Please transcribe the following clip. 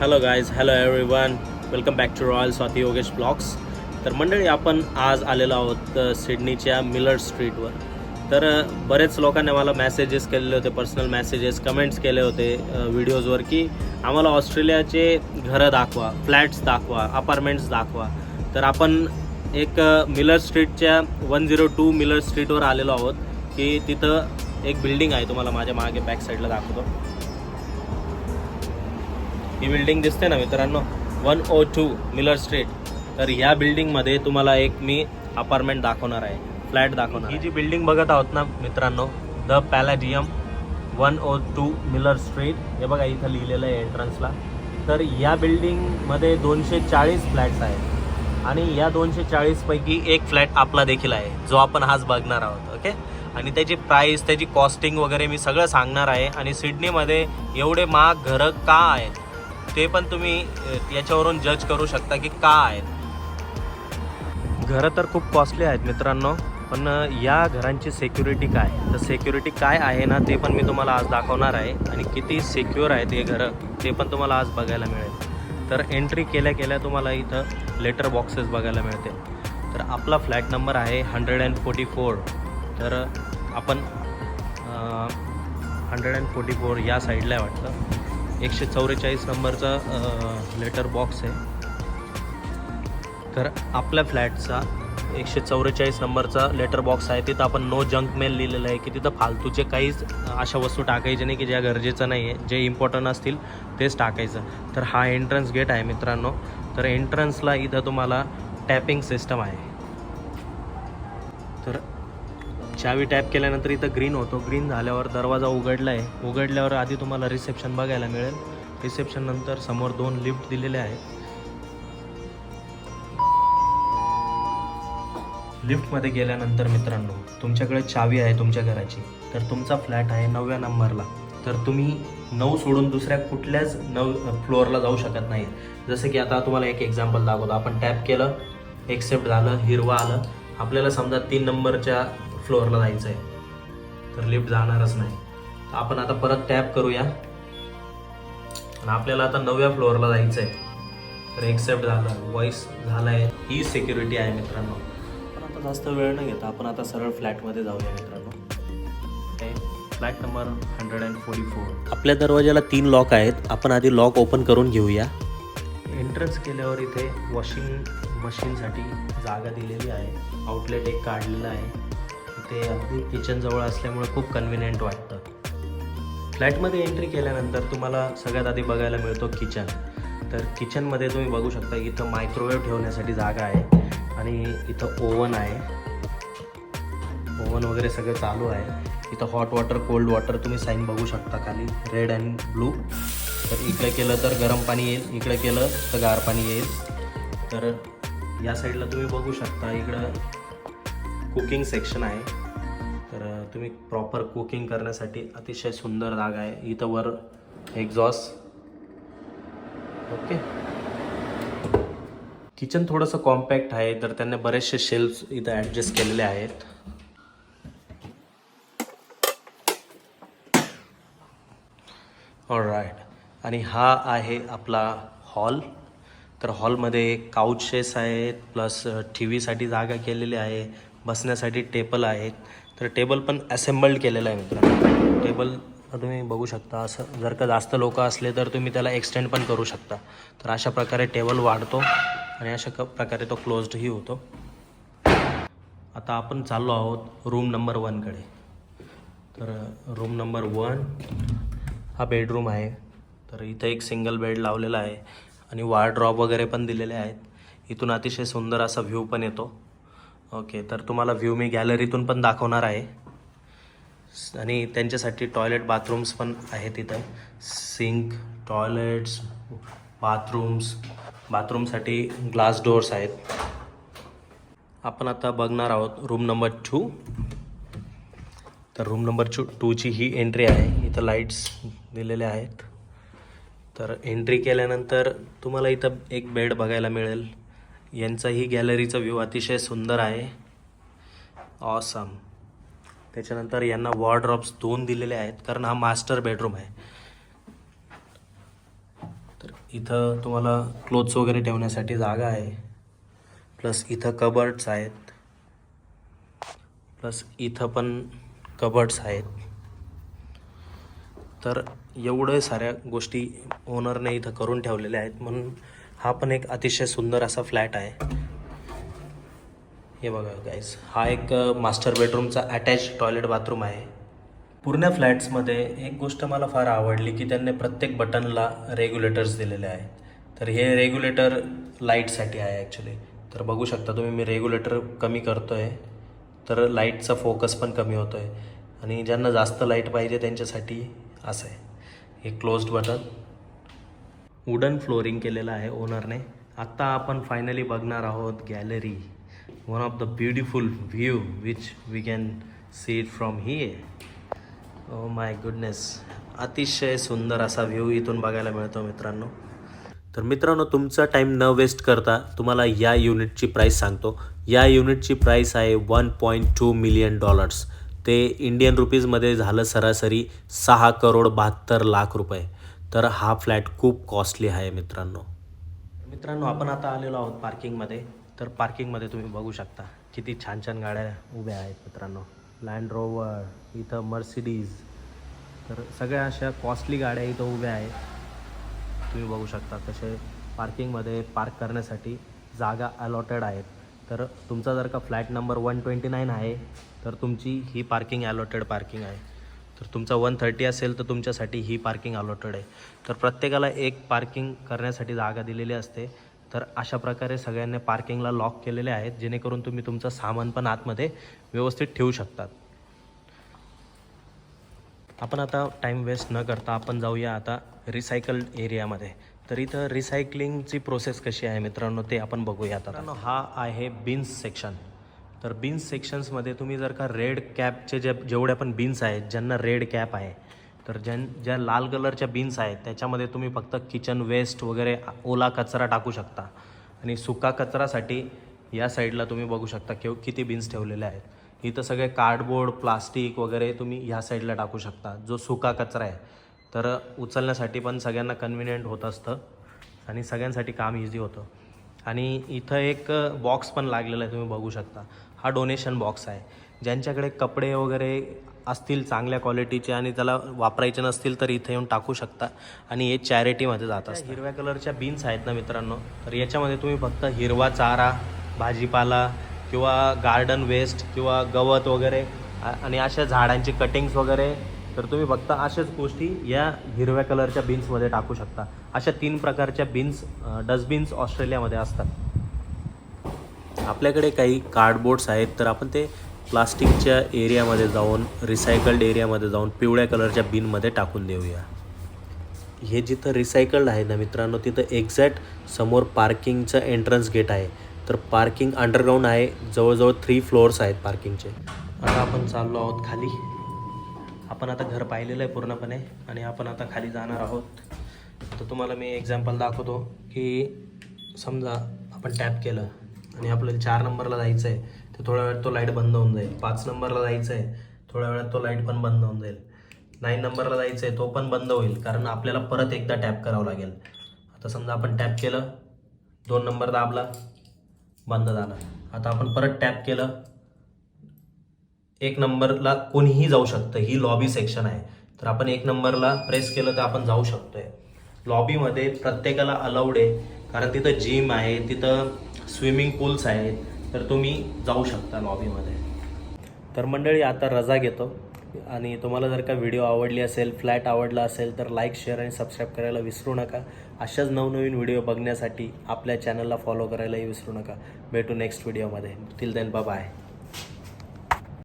Hello guys hello everyone welcome back to royal Swati Yogesh blogs तर मंडळी आपण आज आलेलो आहोत सिडनीच्या मिलर स्ट्रीटवर तर बरेच लोकांनी मला मॅसेजेस केलेले होते पर्सनल मॅसेजेस कमेंट्स केले होते व्हिडिओजवर की आम्हाला ऑस्ट्रेलियाचे घरं दाखवा फ्लॅट्स दाखवा अपार्टमेंट्स दाखवा. तर आपण एक मिलर स्ट्रीटच्या वन झिरो टू मिलर स्ट्रीटवर आलेलो आहोत की तिथं एक बिल्डिंग आहे तुम्हाला माझ्या मागे बॅक साईडला दाखवतो. ही बिल्डिंग दिसते ना मित्रांनो? One o two Miller street तर ह्या बिल्डिंगमध्ये तुम्हाला एक मी अपार्टमेंट दाखवणार आहे. फ्लॅट दाखवणार ही जी बिल्डिंग बघत आहोत ना मित्रांनो the Palladium one o two Miller street हे बघा इथं लिहिलेलं आहे एंट्रन्सला तर या बिल्डिंगमध्ये दोनशे चाळीस फ्लॅट्स आहेत. आणि या दोनशे चाळीसपैकी एक फ्लॅट आपला देखील आहे जो आपण आज बघणार आहोत ओके आणि त्याची प्राईस त्याची कॉस्टिंग वगैरे मी सगळं सांगणार आहे. आणि सिडनीमध्ये एवढे महाग घरं का आहेत? ते पण तुम्ही याच्यावरून जज करू शकता की का आहेत घरं तर खूप कॉस्टली आहेत मित्रांनो पण या घरांची सेक्युरिटी काय? तर सेक्युरिटी काय आहे ना ते पण मी तुम्हाला आज दाखवणार आहे. आणि किती सेक्युअर आहेत हे घरं ते पण तुम्हाला आज बघायला मिळेल. तर एंट्री केल्या केल्या तुम्हाला इथं लेटर बॉक्सेस बघायला मिळतील. तर आपला फ्लॅट नंबर आहे हंड्रेड अँड फोर्टी फोर तर आपण हंड्रेड अँड फोर्टी फोर या साईडला आहे वाटतं. एकशे चौवेचाळीस नंबरचा लेटर बॉक्स आहे. तर आपल्या फ्लॅटचा एकशे चौवेचाळीस नंबरचा लेटर बॉक्स आहे. तिथं आपण नो जंक मेल लिहिलेलं आहे की तिथं फालतूचे काहीच अशा वस्तू टाकायचे नाही की ज्या गरजेचं नाही आहे जे इम्पॉर्टंट असतील तेच टाकायचं. तर हा एंट्रन्स गेट आहे मित्रांनो. तर एंट्रन्सला इथं तुम्हाला टॅपिंग सिस्टम आहे. तर चावी टॅप केल्यानंतर इथं ग्रीन होतो. ग्रीन झाल्यावर दरवाजा उघडला आहे उघडल्यावर आधी तुम्हाला रिसेप्शन बघायला मिळेल. रिसेप्शन नंतर समोर दोन लिफ्ट दिलेले आहेत. लिफ्टमध्ये गेल्यानंतर मित्रांनो तुमच्याकडे चावी आहे तुमच्या घराची. तर तुमचा फ्लॅट आहे नवव्या नंबरला. तर तुम्ही नऊ सोडून दुसऱ्या कुठल्याच नऊ फ्लोअरला जाऊ शकत नाही. जसं की आता तुम्हाला एक एक्झाम्पल दाखवतो. आपण टॅप केलं एक्सेप्ट झालं हिरवा आलं. आपल्याला समजा तीन नंबरच्या फ्लोअरला जायचं आहे तर लिफ्ट जाणारच नाही. तर आपण आता परत टॅप करूया. आणि आपल्याला आता नवव्या फ्लोअरला जायचं आहे तर एक्सेप्ट झालं. वॉईस झालं आहे ही सिक्युरिटी आहे मित्रांनो. पण आता जास्त वेळ न घेता आपण आता सरळ फ्लॅटमध्ये जाऊया मित्रांनो. Flat number hundred and forty four आपल्या दरवाजाला तीन लॉक आहेत. आपण आधी लॉक ओपन करून घेऊया. एंट्रन्स केल्यावर इथे वॉशिंग मशीनसाठी जागा दिलेली आहे. आउटलेट एक काढलेलं आहे. ते अगदी किचनजवळ असल्यामुळे खूप कन्व्हिनियंट वाटतं. फ्लॅटमध्ये एंट्री केल्यानंतर तुम्हाला सगळ्यात आधी बघायला मिळतो किचन तर किचनमध्ये तुम्ही बघू शकता इथं मायक्रोवेव्ह ठेवण्यासाठी जागा आहे आणि इथं ओव्हन आहे. ओव्हन वगैरे सगळं चालू आहे. इथं हॉट वॉटर कोल्ड वॉटर तुम्ही साईन बघू शकता खाली. रेड अँड ब्लू तर इकडे केलं तर गरम पाणी येईल. इकडे केलं तर गार पाणी येईल. तर या साईडला तुम्ही बघू शकता. इकडं कुकिंग सेक्शन आहे. तर तुम्ही प्रॉपर कुकिंग करण्यासाठी अतिशय सुंदर जागा आहे. इथं वर एक्झॉस्ट. ओके. किचन थोडंसं कॉम्पॅक्ट आहे तर त्यांनी बरेचसे शेल्फ इथं ॲडजस्ट केलेले आहेत. राईट आणि हा आहे आपला हॉल. तर हॉलमध्ये काउचेस आहेत प्लस टी व्हीसाठी जागा केलेली आहे. बसण्यासाठी टेबल आहेत. तर टेबल पण असेंबल्ड केलेलं आहे मित्रांनो. टेबल तुम्ही बघू शकता असं जर का जास्त लोक असले तर तुम्ही त्याला एक्सटेंड पण करू शकता. तर अशा प्रकारे टेबल वाढतो आणि अशा क प्रकारे तो क्लोज्डही होतो. आता आपण चाललो आहोत रूम नंबर वनकडे तर रूम नंबर वन हा बेडरूम आहे. तर इथं एक सिंगल बेड लावलेला आहे. आणि वार्ड्रॉप वगैरे पण दिलेले आहेत. इथून अतिशय सुंदर असा व्ह्यू पण येतो. ओके तर तुम्हाला व्ह्यू मी गॅलरीतून पण दाखवणार आहे. आणि त्यांच्यासाठी टॉयलेट बाथरूम्स पण आहेत इथं. सिंक टॉयलेट्स बाथरूम्स बाथरूमसाठी ग्लास डोअर्स आहेत. आपण आता बघणार आहोत रूम नंबर टू तर रूम नंबर टू टूची ही एंट्री आहे. इथं लाईट्स दिलेले आहेत. तर एंट्री केल्यानंतर तुम्हाला इथं एक बेड बघायला मिळेल. यांचाही गॅलरीचा व्ह्यू अतिशय सुंदर आहे. ऑसम त्याच्यानंतर यांना वॉर्ड्रॉप्स दोन दिलेले आहेत कारण हा मास्टर बेडरूम आहे. तर इथं तुम्हाला क्लोथ्स वगैरे ठेवण्यासाठी जागा आहे. प्लस इथं कबर्ड्स आहेत. प्लस इथं पण कबर्ड्स आहेत. तर एवढ्या साऱ्या गोष्टी ओनरने इथं करून ठेवलेल्या आहेत. म्हणून हा पण एक अतिशय सुंदर असा फ्लॅट आहे. हे बघा गाईज हा एक मास्टर बेडरूमचा अटॅच टॉयलेट बाथरूम आहे. पूर्ण फ्लॅट्समध्ये एक गोष्ट मला फार आवडली की त्यांनी प्रत्येक बटनला रेग्युलेटर्स दिलेले आहेत. तर हे रेग्युलेटर लाईटसाठी आहे ॲक्च्युली तर बघू शकता तुम्ही मी रेग्युलेटर कमी करतो आहे तर लाईटचा फोकस पण कमी होतो आहे आणि ज्यांना जास्त लाइट पाहिजे त्यांच्यासाठी असं आहे. हे क्लोज्ड बटन वुडन फ्लोरिंग केलेलं आहे ओनरने आत्ता आपण फायनली बघणार आहोत gallery one of the beautiful view which we can see it from here oh my goodness अतिशय सुंदर असा व्ह्यू इथून बघायला मिळतो मित्रांनो. तर मित्रांनो तुमचा टाईम न वेस्ट करता तुम्हाला या युनिटची प्राईस सांगतो. या युनिटची प्राईस आहे one point two million dollars ते इंडियन रुपीजमध्ये झालं सरासरी सहा करोड बहात्तर लाख रुपये. तर हा फ्लॅट खूप कॉस्टली आहे मित्रांनो. मित्रांनो आपण आता आलेलो आहोत पार्किंगमध्ये तर पार्किंगमध्ये तुम्ही बघू शकता किती छान छान गाड्या उभ्या आहेत मित्रांनो. लँड रोवर इथं मर्सिडीज तर सगळ्या अशा कॉस्टली गाड्या इथं उभ्या आहेत. तुम्ही बघू शकता तसे पार्किंगमध्ये पार्क करण्यासाठी जागा अलॉटेड आहेत. तर तुमचा जर का flat number one twenty nine आहे तर तुमची ही पार्किंग अलॉटेड पार्किंग आहे. तर तुमचा वन थर्टी असेल तर तुमच्यासाठी ही पार्किंग अलॉटेड आहे. तर प्रत्येकाला एक पार्किंग करण्यासाठी जागा दिलेली असते. तर अशा प्रकारे सगळ्यांनी पार्किंगला लॉक केलेले आहेत जेणेकरून तुम्ही तुमचं सामान पण आतमध्ये व्यवस्थित ठेवू शकतात. आपण आता टाईम वेस्ट न करता आपण जाऊया आता रिसायकल एरियामध्ये तर इथं रिसायकलिंगची प्रोसेस कशी आहे मित्रांनो ते आपण बघूया आता. हा आहे बिन्स सेक्शन तर बीन्स सेक्शन्समध्ये तुम्ही जर का रेड कॅपचे जे जेवढ्या पण बिन्स आहेत ज्यांना रेड कॅप आहे तर ज्यां ज्या लाल कलरच्या बीन्स आहेत त्याच्यामध्ये तुम्ही फक्त किचन वेस्ट वगैरे ओला कचरा टाकू शकता. आणि सुका कचरासाठी या साईडला तुम्ही बघू शकता की किती बीन्स ठेवलेले आहेत. इथं सगळे कार्डबोर्ड प्लास्टिक वगैरे तुम्ही ह्या साईडला टाकू शकता जो सुका कचरा आहे. तर उचलण्यासाठी पण सगळ्यांना कन्व्हिनियंट होत असतं आणि सगळ्यांसाठी काम इझी होतं. आणि इथं एक बॉक्स पण लागलेला आहे तुम्ही बघू शकता. हा डोनेशन बॉक्स आहे. ज्यांच्याकडे कपडे वगैरे असतील चांगल्या क्वालिटीचे आणि त्याला वापरायचे नसतील तर इथे येऊन टाकू शकता. आणि हे चॅरिटीमध्ये जात असतात. हिरव्या कलरच्या बीन्स आहेत ना मित्रांनो? तर याच्यामध्ये तुम्ही फक्त हिरवा चारा भाजीपाला किंवा गार्डन वेस्ट किंवा गवत वगैरे आणि अशा झाडांची कटिंग्स वगैरे तर तुम्ही फक्त अशाच गोष्टी या हिरव्या कलरच्या बिन्समध्ये टाकू शकता. अशा तीन प्रकारच्या बिन्स डस्टबिन्स ऑस्ट्रेलियामध्ये असतात. आपल्याकडे काही कार्डबोर्ड्स आहेत तर आपण ते प्लास्टिकच्या एरियामध्ये जाऊन रिसायकल्ड एरियामध्ये जाऊन पिवळ्या कलरच्या बिनमध्ये टाकून देऊया. हे जिथं रिसायकल्ड आहे ना मित्रांनो तिथं एक्झॅक्ट समोर पार्किंगचं एंट्रन्स गेट आहे. तर पार्किंग अंडरग्राऊंड आहे जवळजवळ थ्री फ्लोअर्स आहेत पार्किंगचे आता आपण चाललो आहोत खाली. आपण आता घर पाहिलेलं आहे पूर्णपणे आणि आपण आता खाली जाणार आहोत. तर तुम्हाला मी एक्झाम्पल दाखवतो की समजा आपण टॅप केलं. आणि आपल्याला चार नंबरला जायचं आहे तर थोड्या वेळात तो लाइट बंद होऊन जाईल. पाच नंबरला जायचं आहे थोड्या वेळात तो लाइट पण बंद होऊन जाईल. नाईन नंबरला जायचं आहे तो पण बंद होईल कारण आपल्याला परत एकदा टॅप करावं लागेल. आता समजा आपण टॅप केलं दोन नंबर दाबला बंद झाला. आता आपण परत टॅप केलं एक नंबरला कोणीही जाऊ शकतं ही लॉबी सेक्शन आहे. तर आपण एक नंबरला प्रेस केलं तर आपण जाऊ शकतोय. लॉबीमध्ये प्रत्येकाला अलाउड आहे कारण तिथं जिम आहे तिथं स्विमिंग पूल्स आहेत तर तुम्ही जाऊ शकता लॉबीमध्ये तर मंडळी आता रजा घेतो. आणि तुम्हाला जर का व्हिडिओ आवडली असेल फ्लॅट आवडला असेल तर लाईक शेअर आणि सबस्क्राईब करायला विसरू नका. अशाच नवनवीन व्हिडिओ बघण्यासाठी आपल्या चॅनलला फॉलो करायलाही विसरू नका. भेटू नेक्स्ट व्हिडिओमध्ये टिल देन बाय